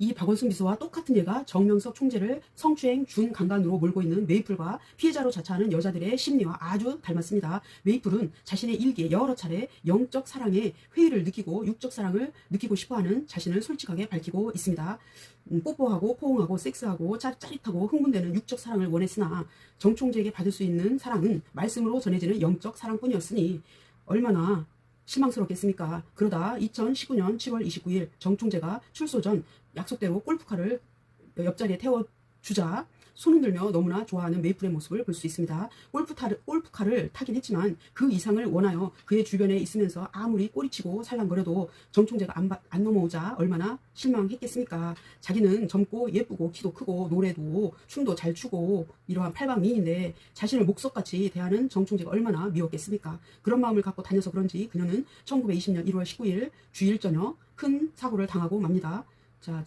이 박원순 비서와 똑같은 얘가 정명석 총재를 성추행 준강간으로 몰고 있는 메이플과 피해자로 자처하는 여자들의 심리와 아주 닮았습니다. 메이플은 자신의 일기에 여러 차례 영적 사랑에 회의를 느끼고 육적 사랑을 느끼고 싶어하는 자신을 솔직하게 밝히고 있습니다. 음, 뽀뽀하고 포옹하고 섹스하고 짜, 짜릿하고 흥분되는 육적 사랑을 원했으나 정 총재에게 받을 수 있는 사랑은 말씀으로 전해지는 영적 사랑뿐이었으니 얼마나 실망스럽겠습니까? 그러다 2019년 7월 29일 정 총재가 출소 전 약속대로 골프카를 옆자리에 태워주자 손 흔들며 너무나 좋아하는 메이플의 모습을 볼 수 있습니다. 골프타를, 골프카를 타긴 했지만 그 이상을 원하여 그의 주변에 있으면서 아무리 꼬리치고 살랑거려도 정 총재가 안, 바- 안 넘어오자 얼마나 실망했겠습니까? 자기는 젊고 예쁘고 키도 크고 노래도 춤도 잘 추고 이러한 팔방미인인데 자신을 목석같이 대하는 정 총재가 얼마나 미웠겠습니까? 그런 마음을 갖고 다녀서 그런지 그녀는 1920년 1월 19일 주일 저녁 큰 사고를 당하고 맙니다. 자,